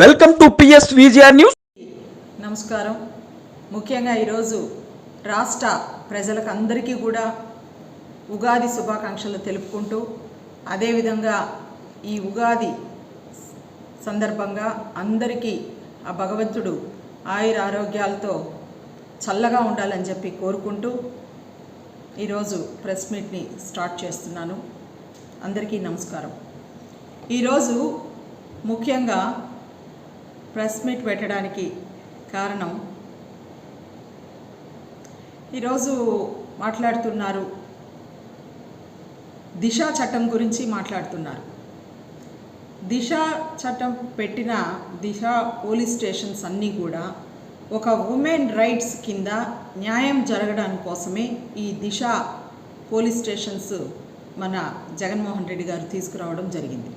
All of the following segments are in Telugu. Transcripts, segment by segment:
Welcome to PS VGR news. నమస్కారం. ముఖ్యంగా ఈరోజు రాష్ట్ర ప్రజలకు అందరికీ కూడా ఉగాది శుభాకాంక్షలు తెలుపుకుంటూ అదేవిధంగా ఈ ఉగాది సందర్భంగా అందరికీ ఆ భగవంతుడు ఆయుర ఆరోగ్యాలతో చల్లగా ఉండాలని చెప్పి కోరుకుంటూ ఈరోజు ప్రెస్ మీట్ని స్టార్ట్ చేస్తున్నాను. అందరికీ నమస్కారం. ఈరోజు ముఖ్యంగా ప్రెస్ మీట్ పెట్టడానికి కారణం. ఈరోజు మాట్లాడుతున్నారు దిశ చట్టం గురించి మాట్లాడుతున్నారు. దిశ చట్టం పెట్టిన దిశ పోలీస్ స్టేషన్స్ అన్నీ కూడా ఒక ఉమెన్ రైట్స్ కింద న్యాయం జరగడానికి కోసమే ఈ దిశ పోలీస్ స్టేషన్స్ మన జగన్మోహన్ రెడ్డి గారు తీసుకురావడం జరిగింది.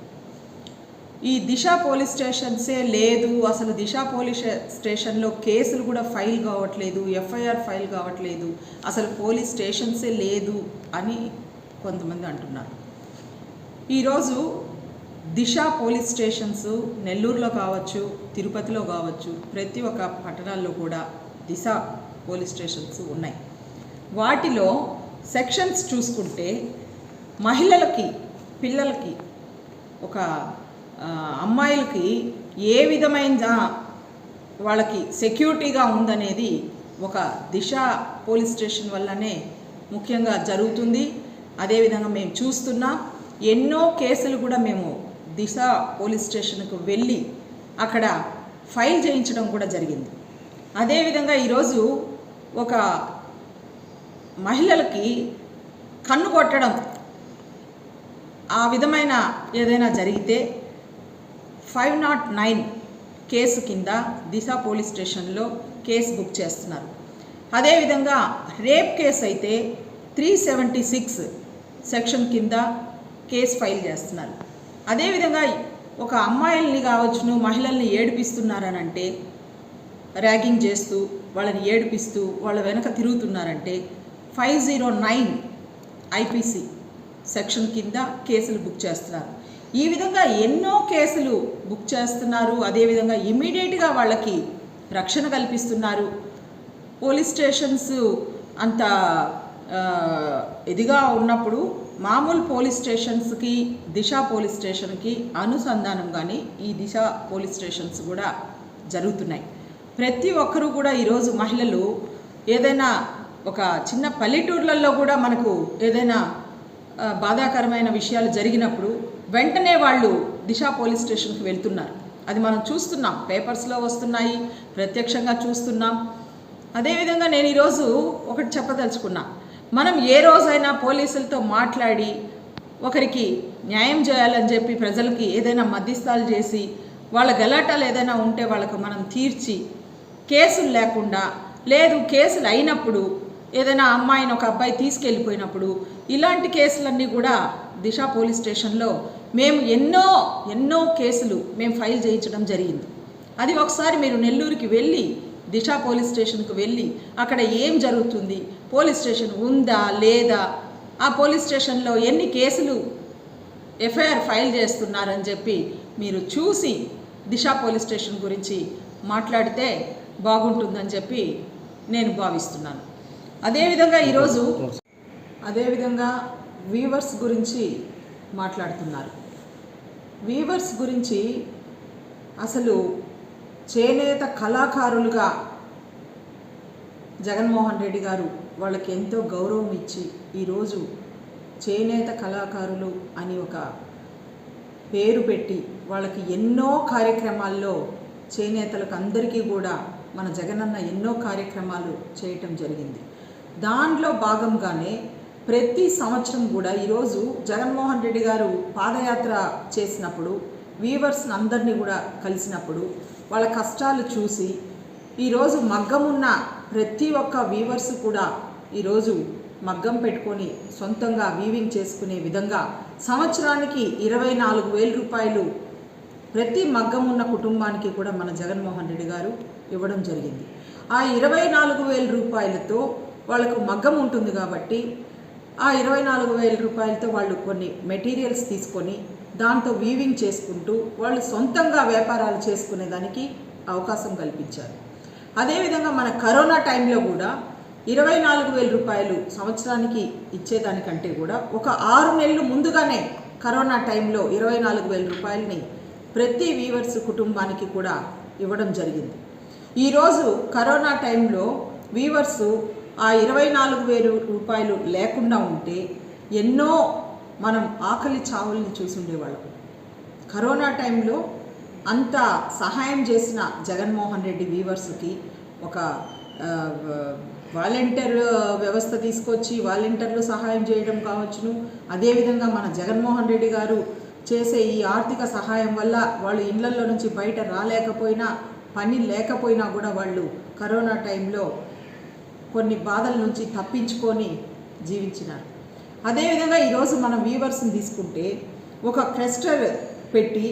ఈ దిశ పోలీస్ స్టేషన్సే లేదు. అసలు దిశ పోలీస్ స్టేషన్లో కేసులు కూడా ఫైల్ కావట్లేదు ఎఫ్ఐఆర్ ఫైల్ కావట్లేదు. అసలు పోలీస్ స్టేషన్సే లేదు అని కొంతమంది అంటున్నారు. ఈరోజు దిశ పోలీస్ స్టేషన్స్ నెల్లూరులో కావచ్చు తిరుపతిలో కావచ్చు ప్రతి ఒక్క పట్టణాల్లో కూడా దిశ పోలీస్ స్టేషన్స్ ఉన్నాయి. వాటిలో సెక్షన్స్ చూసుకుంటే మహిళలకి పిల్లలకి ఒక అమ్మాయిలకి ఏ విధమైన వాళ్ళకి సెక్యూరిటీగా ఉందనేది ఒక దిశ పోలీస్ స్టేషన్ వల్లనే ముఖ్యంగా జరుగుతుంది. అదేవిధంగా మేము చూస్తున్నాం. ఎన్నో కేసులు కూడా మేము దిశ పోలీస్ స్టేషన్కు వెళ్ళి అక్కడ ఫైల్ చేయించడం కూడా జరిగింది. అదేవిధంగా ఈరోజు ఒక మహిళలకి కన్ను కొట్టడం ఆ విధమైన ఏదైనా జరిగితే ఫైవ్ నాట్ నైన్ కేసు కింద దిశ పోలీస్ స్టేషన్లో కేసు బుక్ చేస్తున్నారు. అదేవిధంగా రేప్ కేసు అయితే త్రీ సెవెంటీ సిక్స్ సెక్షన్ కింద కేసు ఫైల్ చేస్తున్నారు. అదేవిధంగా ఒక అమ్మాయిల్ని కావచ్చును మహిళల్ని ఏడిపిస్తున్నారనంటే ర్యాగింగ్ చేస్తూ వాళ్ళని ఏడిపిస్తూ వాళ్ళ వెనక తిరుగుతున్నారంటే five zero nine IPC section కింద కేసులు బుక్ చేస్తున్నారు. ఈ విధంగా ఎన్నో కేసులు బుక్ చేస్తున్నారు. అదేవిధంగా ఇమీడియట్గా వాళ్ళకి రక్షణ కల్పిస్తున్నారు. పోలీస్ స్టేషన్స్ అంత ఇదిగా ఉన్నప్పుడు మామూలు పోలీస్ స్టేషన్స్కి దిశ పోలీస్ స్టేషన్కి అనుసంధానంగానే ఈ దిశ పోలీస్ స్టేషన్స్ కూడా జరుగుతున్నాయి. ప్రతి ఒక్కరూ కూడా ఈరోజు మహిళలు ఏదైనా ఒక చిన్న పల్లెటూర్లలో కూడా మనకు ఏదైనా బాధాకరమైన విషయాలు జరిగినప్పుడు వెంటనే వాళ్ళు దిశ పోలీస్ స్టేషన్కి వెళ్తున్నారు. అది మనం చూస్తున్నాం. పేపర్స్లో వస్తున్నాయి. ప్రత్యక్షంగా చూస్తున్నాం. అదేవిధంగా నేను ఈరోజు ఒకటి చెప్పదలుచుకున్నా. మనం ఏ రోజైనా పోలీసులతో మాట్లాడి ఒకరికి న్యాయం చేయాలని చెప్పి ప్రజలకి ఏదైనా మధ్యస్థాలు చేసి వాళ్ళ గలాటాలు ఏదైనా ఉంటే వాళ్ళకు మనం తీర్చి కేసులు లేకుండా లేదు కేసులు అయినప్పుడు ఏదైనా అమ్మాయిని ఒక అబ్బాయి తీసుకెళ్ళిపోయినప్పుడు ఇలాంటి కేసులన్నీ కూడా దిశ పోలీస్ స్టేషన్లో మేము ఎన్నో ఎన్నో కేసులు మేము ఫైల్ చేయించడం జరిగింది. అది ఒకసారి మీరు నెల్లూరుకి వెళ్ళి దిశ పోలీస్ స్టేషన్కి వెళ్ళి అక్కడ ఏం జరుగుతుంది పోలీస్ స్టేషన్ ఉందా లేదా ఆ పోలీస్ స్టేషన్లో ఎన్ని కేసులు ఎఫ్ఐఆర్ ఫైల్ చేస్తున్నారని చెప్పి మీరు చూసి దిశ పోలీస్ స్టేషన్ గురించి మాట్లాడితే బాగుంటుందని చెప్పి నేను భావిస్తున్నాను. అదేవిధంగా ఈరోజు అదేవిధంగా వీవర్స్ గురించి మాట్లాడుతున్నారు. వీవర్స్ గురించి అసలు చేనేత కళాకారులుగా జగన్మోహన్ రెడ్డి గారు వాళ్ళకి ఎంతో గౌరవం ఇచ్చి ఈరోజు చేనేత కళాకారులు అని ఒక పేరు పెట్టి వాళ్ళకి ఎన్నో కార్యక్రమాల్లో చేనేతలకు అందరికీ కూడా మన జగనన్న ఎన్నో కార్యక్రమాలు చేయటం జరిగింది. దాంట్లో భాగంగానే ప్రతి సంవత్సరం కూడా ఈరోజు జగన్మోహన్ రెడ్డి గారు పాదయాత్ర చేసినప్పుడు వీవర్స్ని అందరినీ కూడా కలిసినప్పుడు వాళ్ళ కష్టాలు చూసి ఈరోజు మగ్గం ఉన్న ప్రతి ఒక్క వీవర్స్ కూడా ఈరోజు మగ్గం పెట్టుకొని సొంతంగా వీవింగ్ చేసుకునే విధంగా సంవత్సరానికి ఇరవై నాలుగు వేల రూపాయలు ప్రతి మగ్గం ఉన్న కుటుంబానికి కూడా మన జగన్మోహన్ రెడ్డి గారు ఇవ్వడం జరిగింది. ఆ ఇరవై నాలుగు వేల రూపాయలతో వాళ్ళకు మగ్గం ఉంటుంది కాబట్టి ఆ ఇరవై నాలుగు వేల రూపాయలతో వాళ్ళు కొన్ని మెటీరియల్స్ తీసుకొని దాంతో వీవింగ్ చేసుకుంటూ వాళ్ళు సొంతంగా వ్యాపారాలు చేసుకునేదానికి అవకాశం కల్పించారు. అదేవిధంగా మన కరోనా టైంలో కూడా ఇరవై నాలుగు వేల రూపాయలు సంవత్సరానికి ఇచ్చేదానికంటే కూడా ఒక ఆరు నెలలు ముందుగానే కరోనా టైంలో ఇరవై నాలుగు వేల రూపాయలని ప్రతి వీవర్స్ కుటుంబానికి కూడా ఇవ్వడం జరిగింది. ఈరోజు కరోనా టైంలో వీవర్స్ ఆ ఇరవై నాలుగు వేలు రూపాయలు లేకుండా ఉంటే ఎన్నో మనం ఆకలి చావుల్ని చూసుండేవాళ్ళం కరోనా టైంలో అంత సహాయం చేసిన జగన్మోహన్ రెడ్డి వీవర్స్కి ఒక వాలంటీర్ వ్యవస్థ తీసుకొచ్చి వాలంటీర్లు సహాయం చేయడం కావచ్చును. అదేవిధంగా మన జగన్మోహన్ రెడ్డి గారు చేసే ఈ ఆర్థిక సహాయం వల్ల వాళ్ళు ఇళ్ళలో నుంచి బయట రాలేకపోయినా పని లేకపోయినా కూడా వాళ్ళు కరోనా టైంలో కొన్ని బాధల నుంచి తప్పించుకొని జీవించినారు. అదేవిధంగా ఈరోజు మనం వీవర్స్ని తీసుకుంటే ఒక క్రెస్టర్ పెట్టి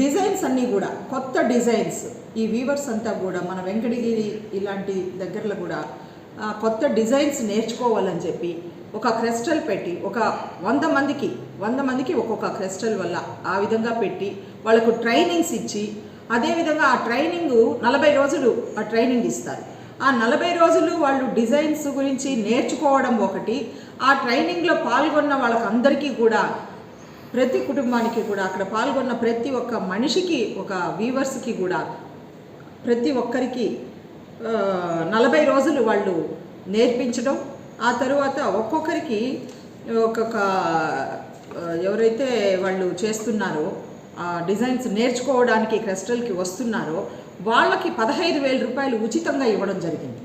డిజైన్స్ అన్నీ కూడా కొత్త డిజైన్స్ ఈ వీవర్స్ అంతా కూడా మన వెంకటగిరి ఇలాంటి దగ్గరలో కూడా కొత్త డిజైన్స్ నేర్చుకోవాలని చెప్పి ఒక క్రెస్టల్ పెట్టి ఒక వంద మందికి వంద మందికి ఒక్కొక్క క్రెస్టల్ వల్ల ఆ విధంగా పెట్టి వాళ్ళకు ట్రైనింగ్స్ ఇచ్చి అదేవిధంగా ఆ ట్రైనింగ్ నలభై రోజులు ఆ ట్రైనింగ్ ఇస్తారు. ఆ నలభై రోజులు వాళ్ళు డిజైన్స్ గురించి నేర్చుకోవడం ఒకటి ఆ ట్రైనింగ్లో పాల్గొన్న వాళ్ళకందరికీ కూడా ప్రతి కుటుంబానికి కూడా అక్కడ పాల్గొన్న ప్రతి ఒక్క మనిషికి ఒక వీవర్స్కి కూడా ప్రతి ఒక్కరికి నలభై రోజులు వాళ్ళు నేర్పించడం ఆ తరువాత ఒక్కొక్కరికి ఒక్కొక్క ఎవరైతే వాళ్ళు చేస్తున్నారో ఆ డిజైన్స్ నేర్చుకోవడానికి క్రిస్టల్కి వస్తున్నారో వాళ్ళకి పదహైదు వేల రూపాయలు ఉచితంగా ఇవ్వడం జరిగింది.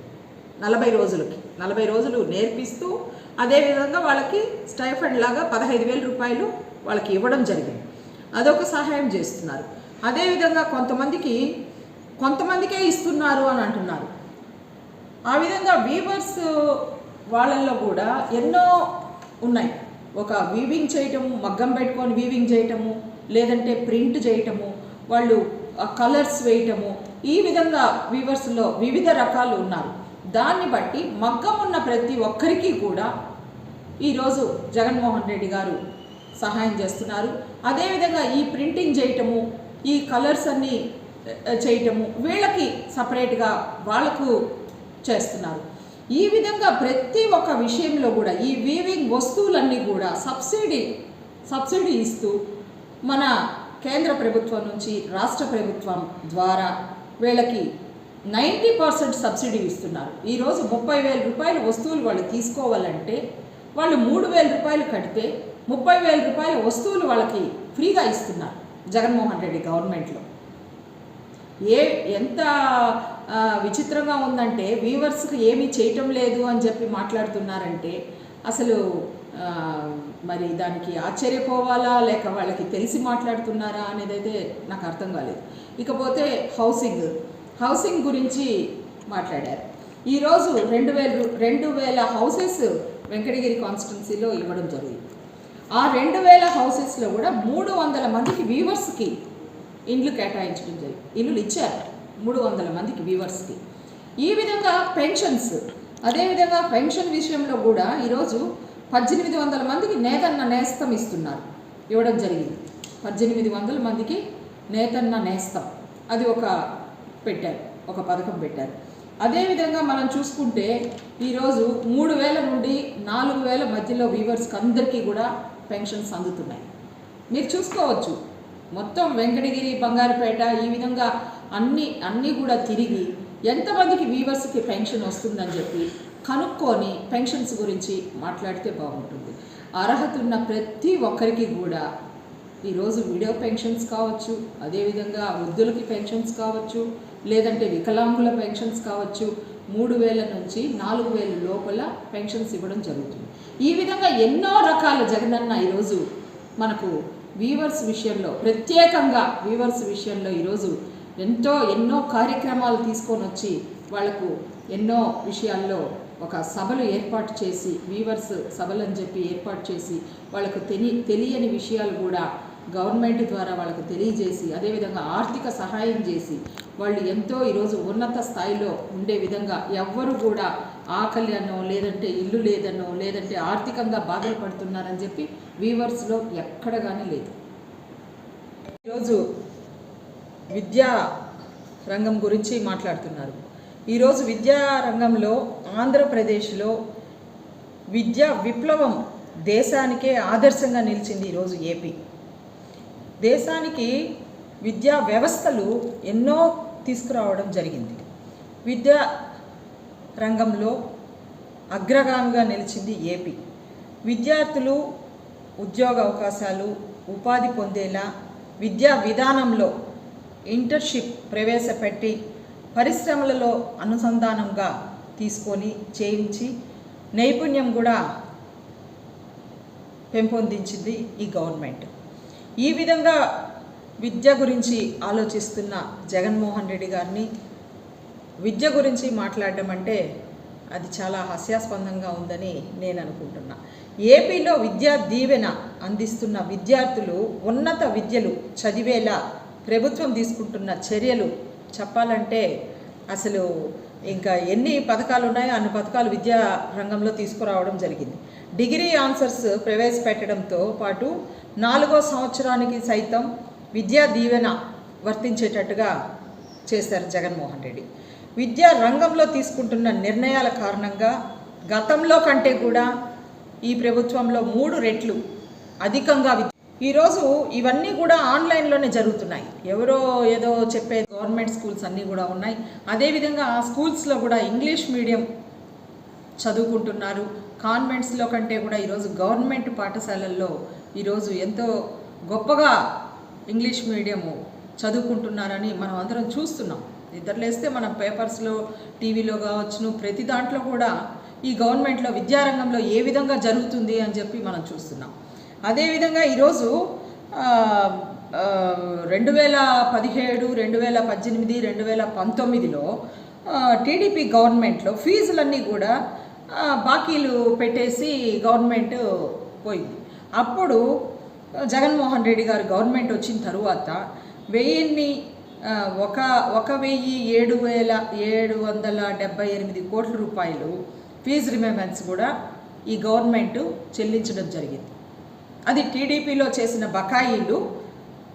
నలభై రోజులకి. నలభై రోజులు నేర్పిస్తూ అదేవిధంగా వాళ్ళకి స్టైఫండ్ లాగా పదహైదు వేల రూపాయలు వాళ్ళకి ఇవ్వడం జరిగింది. అదొక సహాయం చేస్తున్నారు. అదేవిధంగా కొంతమందికి కొంతమందికే ఇస్తున్నారు అని అంటున్నారు. ఆ విధంగా వీవర్స్ వాళ్ళల్లో కూడా ఎన్నో ఉన్నాయి. ఒక వీవింగ్ చేయటము మగ్గం పెట్టుకొని వీవింగ్ చేయటము లేదంటే ప్రింట్ చేయటము వాళ్ళు కలర్స్ వేయటము ఈ విధంగా వీవర్స్లో వివిధ రకాలు ఉన్నారు. దాన్ని బట్టి మగ్గం ఉన్న ప్రతి ఒక్కరికి కూడా ఈరోజు జగన్మోహన్ రెడ్డి గారు సహాయం చేస్తున్నారు. అదేవిధంగా ఈ ప్రింటింగ్ చేయటము ఈ కలర్స్ అన్నీ చేయటము వీళ్ళకి సపరేట్గా వాళ్ళకు చేస్తున్నారు. ఈ విధంగా ప్రతి ఒక్క విషయంలో కూడా ఈ వీవింగ్ వస్తువులన్నీ కూడా సబ్సిడీ సబ్సిడీ ఇస్తూ మన కేంద్ర ప్రభుత్వం నుంచి రాష్ట్ర ప్రభుత్వం ద్వారా వీళ్ళకి నైంటీ పర్సెంట్ సబ్సిడీ ఇస్తున్నారు. ఈరోజు ముప్పై వేల రూపాయల వస్తువులు వాళ్ళు తీసుకోవాలంటే వాళ్ళు మూడు వేల రూపాయలు కడితే ముప్పై వేల రూపాయల వస్తువులు వాళ్ళకి ఫ్రీగా ఇస్తున్నారు జగన్మోహన్ రెడ్డి గవర్నమెంట్లో. ఏ ఎంత విచిత్రంగా ఉందంటే వీవర్స్కి ఏమీ చేయటం లేదు అని చెప్పి మాట్లాడుతున్నారంటే అసలు మరి దానికి ఆశ్చర్యపోవాలా? లేక వాళ్ళకి తెలిసి మాట్లాడుతున్నారా అనేది అయితే నాకు అర్థం కాలేదు. ఇకపోతే హౌసింగ్ హౌసింగ్ గురించి మాట్లాడారు. ఈరోజు రెండు వేల రెండు వేల హౌసెస్ వెంకటగిరి కాన్స్టిట్యున్సీలో ఇవ్వడం జరిగింది. ఆ రెండు వేల హౌసెస్లో కూడా మూడు వందల మందికి వీవర్స్కి ఇండ్లు కేటాయించడం జరిగింది. ఇల్లులు ఇచ్చారు మూడు వందల మందికి వీవర్స్కి ఈ విధంగా పెన్షన్స్ అదేవిధంగా పెన్షన్ విషయంలో కూడా ఈరోజు పద్దెనిమిది వందల మందికి నేతన్న నేస్తం ఇస్తున్నారు. ఇవ్వడం జరిగింది. పద్దెనిమిది వందల మందికి నేతన్న నేస్తం. అది ఒక పెట్టారు. ఒక పథకం పెట్టారు. అదేవిధంగా మనం చూసుకుంటే ఈరోజు మూడు వేల నుండి నాలుగు వేల మధ్యలో వీవర్స్కి అందరికీ కూడా పెన్షన్స్ అందుతున్నాయి. మీరు చూసుకోవచ్చు. మొత్తం వెంకటగిరి బంగారుపేట ఈ విధంగా అన్ని అన్నీ కూడా తిరిగి ఎంతమందికి వీవర్స్కి పెన్షన్ వస్తుందని చెప్పి కనుక్కొని పెన్షన్స్ గురించి మాట్లాడితే బాగుంటుంది. అర్హత ఉన్న ప్రతి ఒక్కరికి కూడా ఈరోజు వీడియో పెన్షన్స్ కావచ్చు అదేవిధంగా వృద్ధులకి పెన్షన్స్ కావచ్చు లేదంటే వికలాంగుల పెన్షన్స్ కావచ్చు మూడు వేల నుంచి నాలుగు వేల లోపల పెన్షన్స్ ఇవ్వడం జరుగుతుంది. ఈ విధంగా ఎన్నో రకాల జగనన్న ఈరోజు మనకు వీవర్స్ విషయంలో ప్రత్యేకంగా వీవర్స్ విషయంలో ఈరోజు ఎంతో ఎన్నో కార్యక్రమాలు తీసుకొని వచ్చి వాళ్ళకు ఎన్నో విషయాల్లో ఒక సభలు ఏర్పాటు చేసి వీవర్స్ సభలు అని చెప్పి ఏర్పాటు చేసి వాళ్ళకు తెలి తెలియని విషయాలు కూడా గవర్నమెంట్ ద్వారా వాళ్ళకు తెలియజేసి అదేవిధంగా ఆర్థిక సహాయం చేసి వాళ్ళు ఎంతో ఈరోజు ఉన్నత స్థాయిలో ఉండే విధంగా ఎవ్వరు కూడా ఆకలి అనో లేదంటే ఇల్లు లేదనో లేదంటే ఆర్థికంగా బాధలు పడుతున్నారని చెప్పి వీవర్స్లో ఎక్కడ కానీ లేదు. ఈరోజు విద్యా రంగం గురించి మాట్లాడుతున్నారు. ఈరోజు విద్యా రంగంలో ఆంధ్రప్రదేశ్లో విద్యా విప్లవం దేశానికే ఆదర్శంగా నిలిచింది ఈరోజు ఏపీ. దేశానికి విద్యా వ్యవస్థలు ఎన్నో తీసుకురావడం జరిగింది. విద్యా రంగంలో అగ్రగామిగా నిలిచింది ఏపీ. విద్యార్థులు ఉద్యోగ అవకాశాలు ఉపాధి పొందేలా విద్యా విధానంలో ఇంటర్షిప్ ప్రవేశపెట్టి పరిశ్రమలలో అనుసంధానంగా తీసుకొని చేయించి నైపుణ్యం కూడా పెంపొందించింది ఈ గవర్నమెంట్. ఈ విధంగా విద్య గురించి ఆలోచిస్తున్న జగన్మోహన్ రెడ్డి గారిని విద్య గురించి మాట్లాడడం అంటే అది చాలా హాస్యాస్పందంగా ఉందని నేను అనుకుంటున్నా. ఏపీలో విద్యా దీవెన అందిస్తున్న విద్యార్థులు ఉన్నత విద్యలు చదివేలా ప్రభుత్వం తీసుకుంటున్న చర్యలు చెప్పాలంటే అసలు ఇంకా ఎన్ని పథకాలు ఉన్నాయో అన్ని పథకాలు విద్యా రంగంలో తీసుకురావడం జరిగింది. డిగ్రీ ఆన్సర్స్ ప్రవేశపెట్టడంతో పాటు నాలుగో సంవత్సరానికి సైతం విద్యా దీవెన వర్తించేటట్టుగా చేశారు జగన్మోహన్ రెడ్డి. విద్యా రంగంలో తీసుకుంటున్న నిర్ణయాల కారణంగా గతంలో కంటే కూడా ఈ ప్రభుత్వంలో మూడు రెట్లు అధికంగా ఈరోజు ఇవన్నీ కూడా ఆన్లైన్లోనే జరుగుతున్నాయి. ఎవరో ఏదో చెప్పే గవర్నమెంట్ స్కూల్స్ అన్నీ కూడా ఉన్నాయి. అదేవిధంగా ఆ స్కూల్స్లో కూడా ఇంగ్లీష్ మీడియం చదువుకుంటున్నారు. కాన్వెంట్స్లో కంటే కూడా ఈరోజు గవర్నమెంట్ పాఠశాలల్లో ఈరోజు ఎంతో గొప్పగా ఇంగ్లీష్ మీడియము చదువుకుంటున్నారని మనం అందరం చూస్తున్నాం. నిద్రలేస్తే మనం పేపర్స్లో టీవీలో కావచ్చును ప్రతి దాంట్లో కూడా ఈ గవర్నమెంట్లో విద్యారంగంలో ఏ విధంగా జరుగుతుంది అని చెప్పి మనం చూస్తున్నాం. అదేవిధంగా ఈరోజు రెండు వేల పదిహేడు రెండు వేల పద్దెనిమిది రెండు వేల పంతొమ్మిదిలో టీడీపీ గవర్నమెంట్లో ఫీజులన్నీ కూడా బాకీలు పెట్టేసి గవర్నమెంట్ పోయింది. అప్పుడు జగన్మోహన్ రెడ్డి గారు గవర్నమెంట్ వచ్చిన తరువాత వెయ్యిన్ని ఒక ఒక వెయ్యి ఏడు వేల ఏడు వందల డెబ్బై ఎనిమిది కోట్ల రూపాయలు ఫీజు రిమెంబెన్స్ కూడా ఈ గవర్నమెంట్ చెల్లించడం జరిగింది. అది టీడీపీలో చేసిన బకాయిలు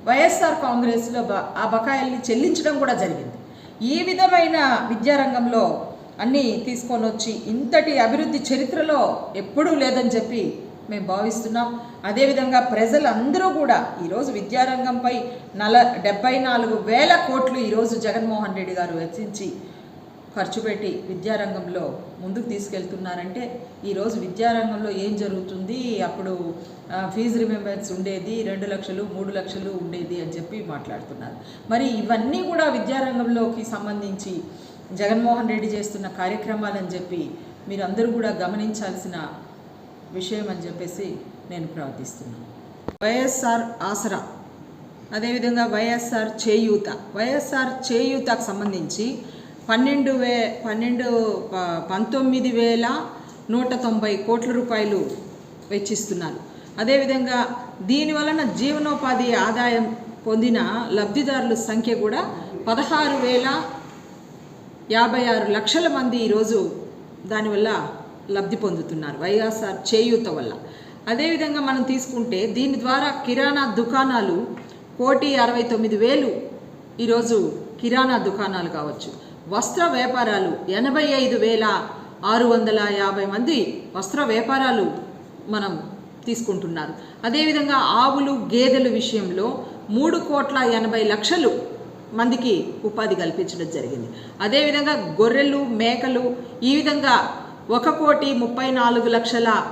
వైఎస్ఆర్ కాంగ్రెస్లో బ- ఆ బకాయిల్ని చెల్లించడం కూడా జరిగింది. ఈ విధమైన విద్యారంగంలో అన్నీ తీసుకొని వచ్చి ఇంతటి అభివృద్ధి చరిత్రలో ఎప్పుడూ లేదని చెప్పి మేము భావిస్తున్నాం. అదేవిధంగా ప్రజలందరూ కూడా ఈరోజు విద్యారంగంపై నల డెబ్బై నాలుగు వేల కోట్లు ఈరోజు జగన్మోహన్ రెడ్డి గారు వెచ్చించి ఖర్చు పెట్టి విద్యారంగంలో ముందుకు తీసుకెళ్తున్నారంటే ఈరోజు విద్యారంగంలో ఏం జరుగుతుంది? అప్పుడు ఫీజు రిమెంబర్స్ ఉండేది రెండు లక్షలు మూడు లక్షలు ఉండేది అని చెప్పి మాట్లాడుతున్నారు. మరి ఇవన్నీ కూడా విద్యారంగంలోకి సంబంధించి జగన్మోహన్ రెడ్డి చేస్తున్న కార్యక్రమాలని చెప్పి మీరందరూ కూడా గమనించాల్సిన విషయం అని చెప్పేసి నేను ప్రార్థిస్తున్నాను వైఎస్ఆర్ ఆసరా అదేవిధంగా వైఎస్ఆర్ చేయూత వైఎస్ఆర్ చేయూతకు సంబంధించి పన్నెండు వే పన్నెండు ప- పంతొమ్మిది వేల నూట తొంభై కోట్ల రూపాయలు వెచ్చిస్తున్నారు. అదేవిధంగా దీని వలన జీవనోపాధి ఆదాయం పొందిన లబ్ధిదారుల సంఖ్య కూడా పదహారు వేల యాభై ఆరు లక్షల మంది ఈరోజు దానివల్ల లబ్ధి పొందుతున్నారు వైఎస్ఆర్ చేయూత వల్ల. అదేవిధంగా మనం తీసుకుంటే దీని ద్వారా కిరాణా దుకాణాలు కోటి అరవై తొమ్మిది వేలు ఈరోజు కిరాణా దుకాణాలు కావచ్చు. వస్త్ర వ్యాపారాలు. ఎనభై ఐదు వేల ఆరు వందల యాభై మంది వస్త్ర వ్యాపారాలు మనం తీసుకుంటున్నారు. అదేవిధంగా ఆవులు గేదెలు విషయంలో మూడు కోట్ల ఎనభై లక్షలు మందికి ఉపాధి కల్పించడం జరిగింది. అదేవిధంగా గొర్రెలు మేకలు ఈ విధంగా ఒక కోటి ముప్పై నాలుగు లక్షల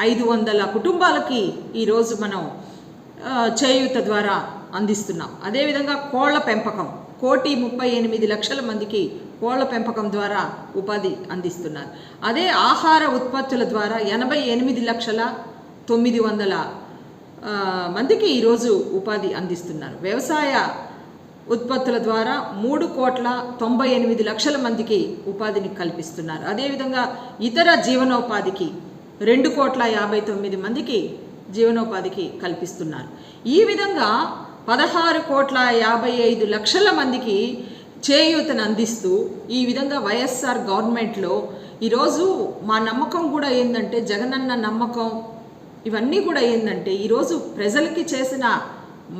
ఐదు వందల కుటుంబాలకి ఈరోజు మనం చేయూత ద్వారా అందిస్తున్నాం. అదేవిధంగా కోళ్ళ పెంపకం. కోటి ముప్పై ఎనిమిది లక్షల మందికి కోళ్ళ పెంపకం ద్వారా ఉపాధి అందిస్తున్నారు. అదే ఆహార ఉత్పత్తుల ద్వారా ఎనభై ఎనిమిది లక్షల తొమ్మిది వందల మందికి ఈరోజు ఉపాధి అందిస్తున్నారు. వ్యవసాయ ఉత్పత్తుల ద్వారా మూడు కోట్ల తొంభై ఎనిమిది లక్షల మందికి ఉపాధిని కల్పిస్తున్నారు. అదేవిధంగా ఇతర జీవనోపాధికి రెండు కోట్ల యాభై తొమ్మిది మందికి జీవనోపాధికి కల్పిస్తున్నారు. ఈ విధంగా పదహారు కోట్ల యాభై ఐదు లక్షల మందికి చేయూతను అందిస్తూ ఈ విధంగా వైఎస్ఆర్ గవర్నమెంట్లో ఈరోజు మా నమ్మకం కూడా ఏంటంటే జగనన్న నమ్మకం ఇవన్నీ కూడా ఏంటంటే ఈరోజు ప్రజలకి చేసిన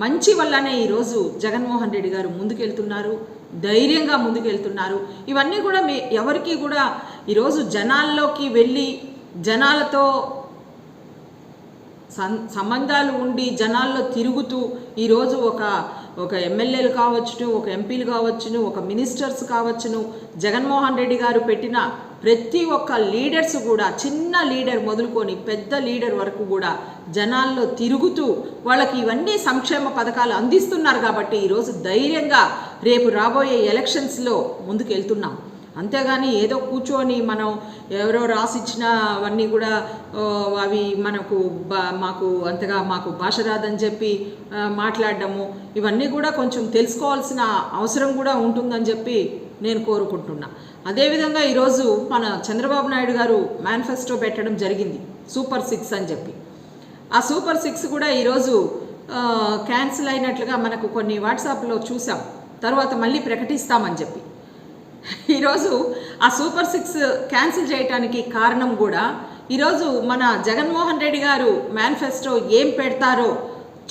మంచి వల్లనే ఈరోజు జగన్మోహన్ రెడ్డి గారు ముందుకెళ్తున్నారు ధైర్యంగా ముందుకెళ్తున్నారు. ఇవన్నీ కూడా మీ ఎవరికి కూడా ఈరోజు జనాల్లోకి వెళ్ళి జనాలతో సంబంధాలు ఉండి జనాల్లో తిరుగుతూ ఈరోజు ఒక ఒక ఎమ్మెల్యేలు కావచ్చును ఒక ఎంపీలు కావచ్చును ఒక మినిస్టర్స్ కావచ్చును. జగన్మోహన్ రెడ్డి గారు పెట్టిన ప్రతి ఒక్క లీడర్స్ కూడా చిన్న లీడర్ మొదలుకొని పెద్ద లీడర్ వరకు కూడా జనాల్లో తిరుగుతూ వాళ్ళకి ఇవన్నీ సంక్షేమ పథకాలు అందిస్తున్నారు కాబట్టి ఈరోజు ధైర్యంగా రేపు రాబోయే ఎలక్షన్స్లో ముందుకెళ్తున్నాం. అంతేగాని ఏదో కూర్చొని మనం ఎవరో రాసిచ్చిన అవన్నీ కూడా అవి మనకు బా మాకు అంతగా మాకు భాష రాదని చెప్పి ఆ, మాట్లాడడము. ఇవన్నీ కూడా కొంచెం తెలుసుకోవాల్సిన అవసరం కూడా ఉంటుందని చెప్పి నేను కోరుకుంటున్నా. అదేవిధంగా ఈరోజు మన చంద్రబాబు నాయుడు గారు మేనిఫెస్టో పెట్టడం జరిగింది. సూపర్ సిక్స్ అని చెప్పి. ఆ సూపర్ సిక్స్ కూడా ఈరోజు క్యాన్సిల్ అయినట్లుగా మనకు కొన్ని వాట్సాప్లో చూసాం. తర్వాత మళ్ళీ ప్రకటిస్తామని చెప్పి. ఈరోజు ఆ సూపర్ సిక్స్ క్యాన్సిల్ చేయటానికి కారణం కూడా ఈరోజు మన జగన్మోహన్ రెడ్డి గారు మేనిఫెస్టో ఏం పెడతారో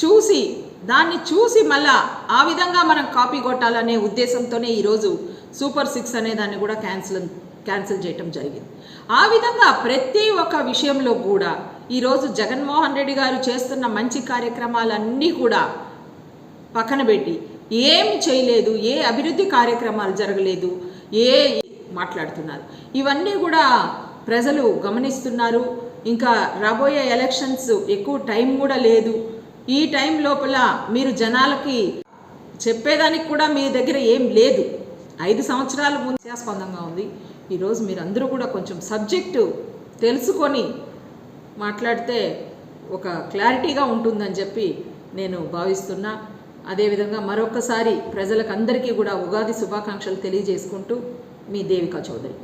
చూసి దాన్ని చూసి మళ్ళా ఆ విధంగా మనం కాపీ కొట్టాలనే ఉద్దేశంతోనే ఈరోజు సూపర్ సిక్స్ అనే దాన్ని కూడా క్యాన్సిల్ క్యాన్సిల్ చేయటం జరిగింది. ఆ విధంగా ప్రతి ఒక్క విషయంలో కూడా ఈరోజు జగన్మోహన్ రెడ్డి గారు చేస్తున్న మంచి కార్యక్రమాలన్నీ కూడా పక్కన పెట్టి ఏమి చేయలేదు ఏ అభివృద్ధి కార్యక్రమాలు జరగలేదు ఏ మాట్లాడుతున్నారు. ఇవన్నీ కూడా ప్రజలు గమనిస్తున్నారు. ఇంకా రాబోయే ఎలక్షన్స్ ఎక్కువ టైం కూడా లేదు. ఈ టైం లోపల మీరు జనాలకి చెప్పేదానికి కూడా మీ దగ్గర ఏం లేదు. ఐదు సంవత్సరాల ముందు హాస్యాస్పదంగా ఉంది. ఈరోజు మీరు అందరూ కూడా కొంచెం సబ్జెక్టు తెలుసుకొని మాట్లాడితే ఒక క్లారిటీగా ఉంటుందని చెప్పి నేను భావిస్తున్నా. అదేవిధంగా మరొకసారి ప్రజలకు అందరికీ కూడా ఉగాది శుభాకాంక్షలు తెలియజేసుకుంటూ మీ దేవికా చౌదరి.